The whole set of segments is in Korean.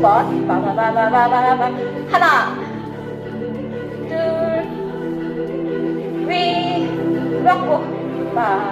6번. 빠바바바바바바 하나. 둘위. 그렇고 빠빠코코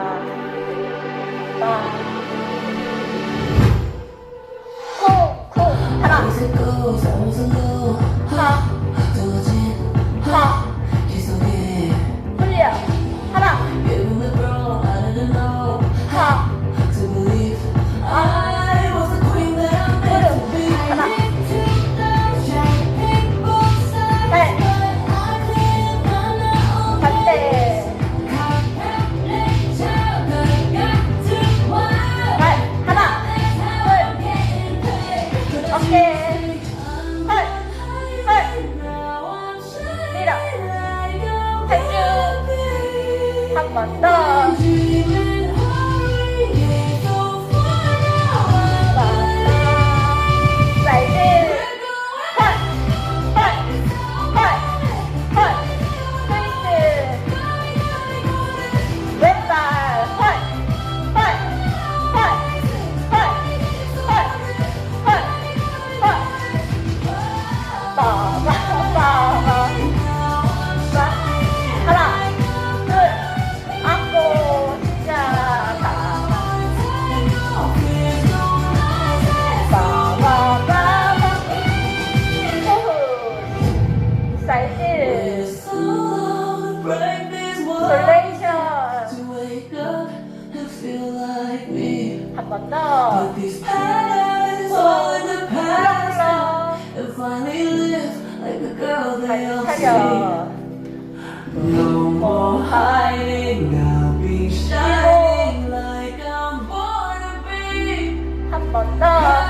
on top.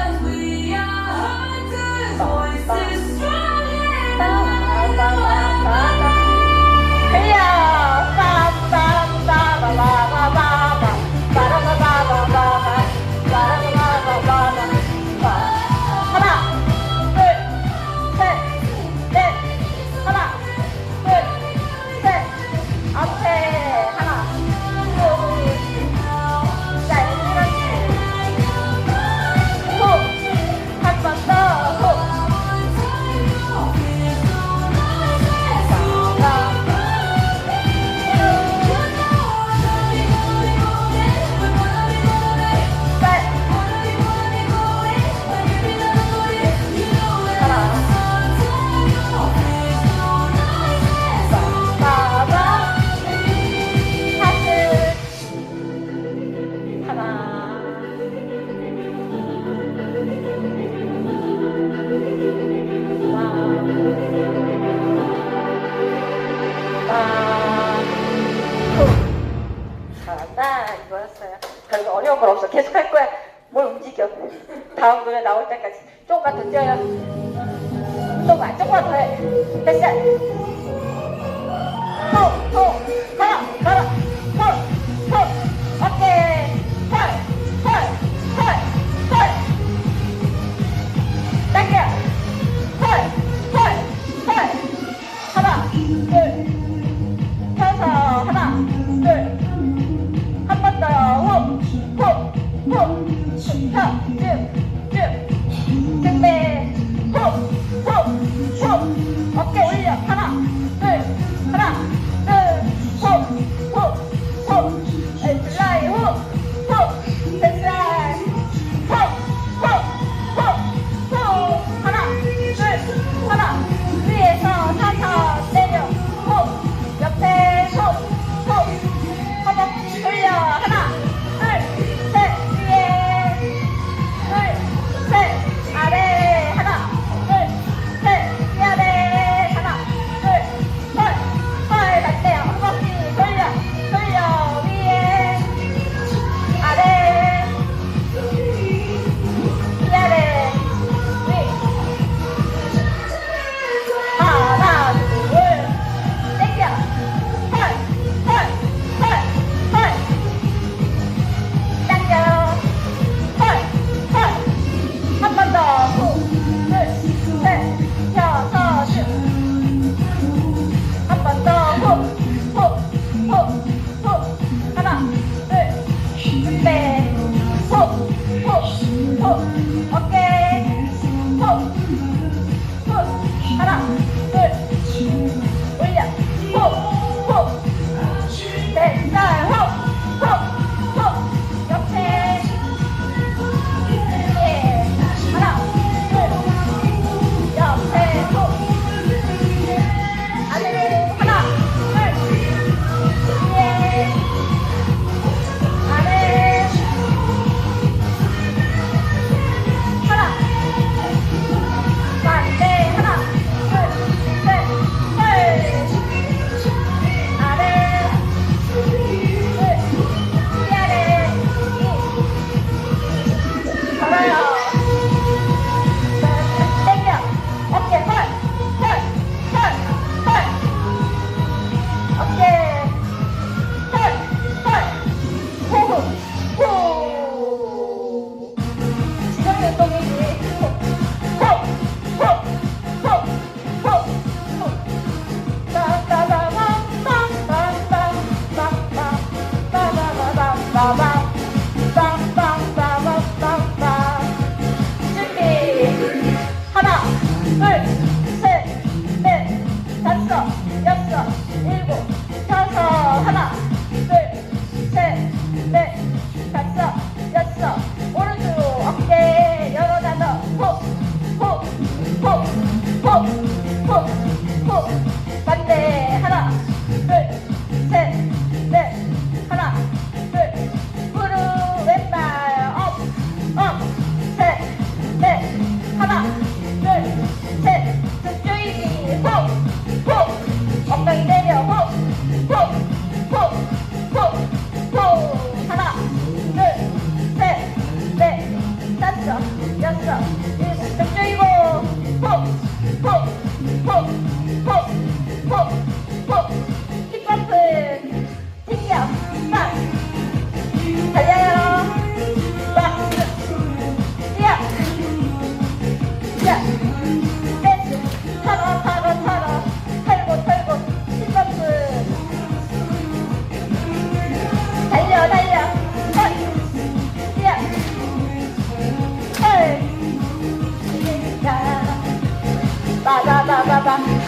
Thank you.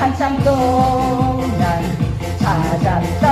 한참 동안 찾았다.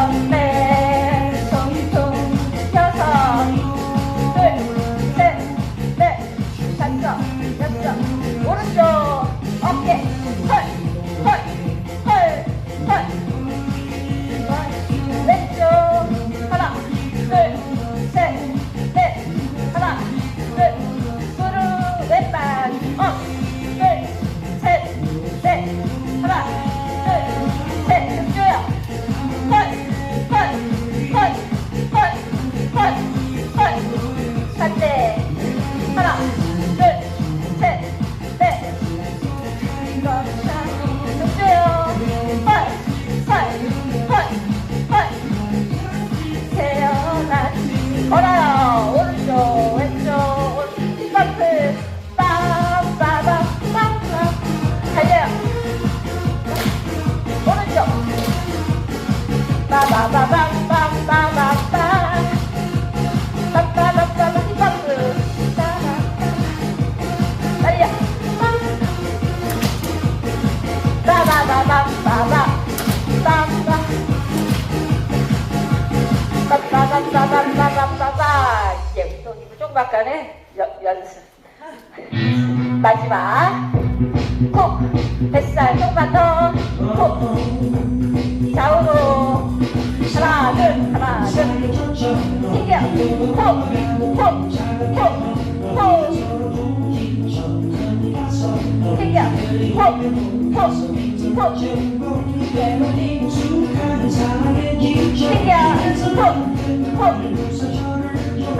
빰 또 조금밖에 연습. 마지막. 콕 뱃살 조금만 더 콕 좌우로. 하나 둘 하나 둘. 튕겨. 콕 콕 콕콕콕 튕겨. 콕 콕 콕 튕겨. 콕 콕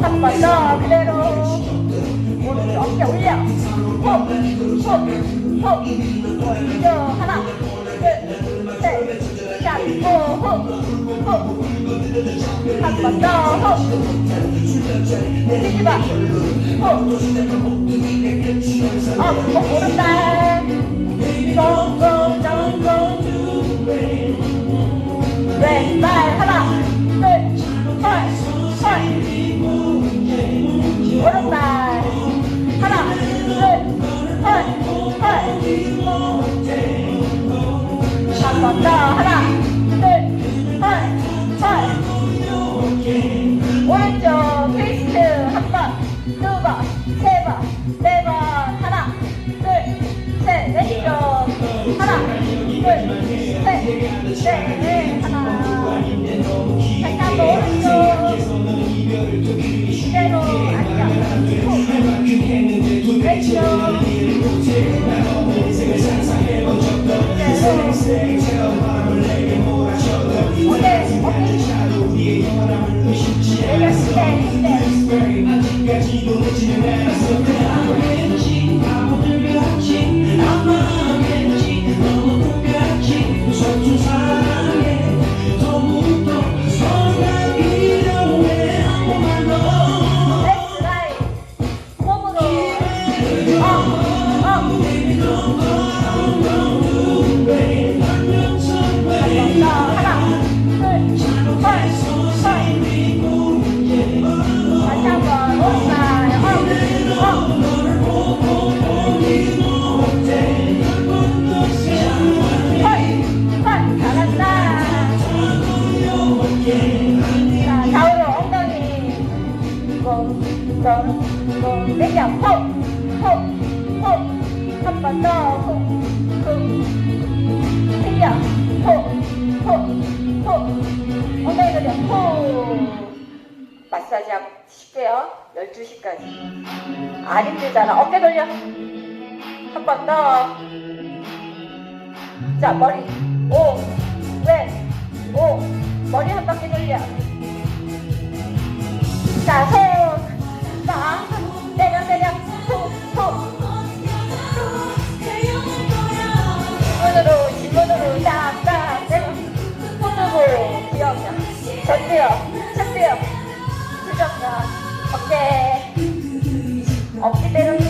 한번더 그대로 오른쪽 어깨 올려 훅훅훅 올려 하나 둘셋 잡고 훅훅 한번더훅 뒤집어 훅 어, 오른발 둘셋넷 하나 살짝 오른쪽 이대로 덩덩 내려 호호호한번더훅훅 내려 호호호 엉덩이 돌려 호 마사지 쉴게요 12시까지 안 힘들잖아 어깨 돌려 한 번 더 자 머리 오왼오 머리 한 바퀴 돌려 자세 돼. 어깨 때려.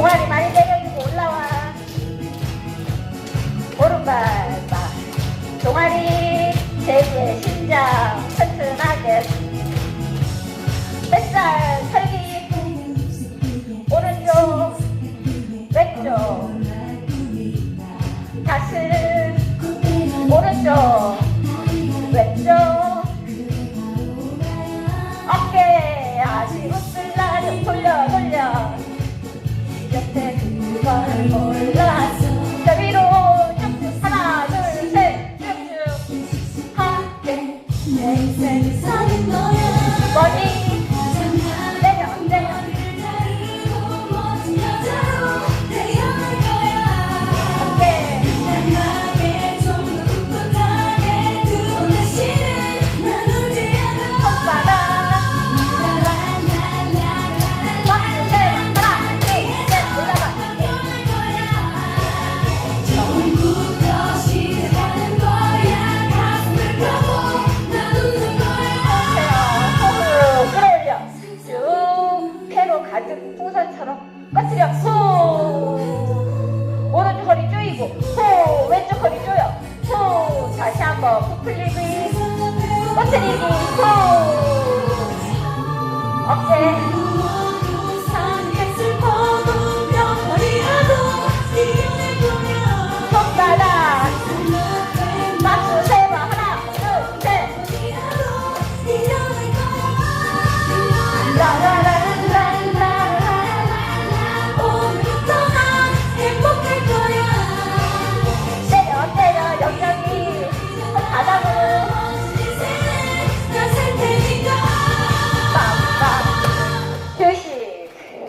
동아리 많이 내려주고 올라와. 오른발 막 동아리 대구의 심장. 걸 몰랐어 자 위로. 쭉쭉 하나 둘셋. 쭉쭉. 하게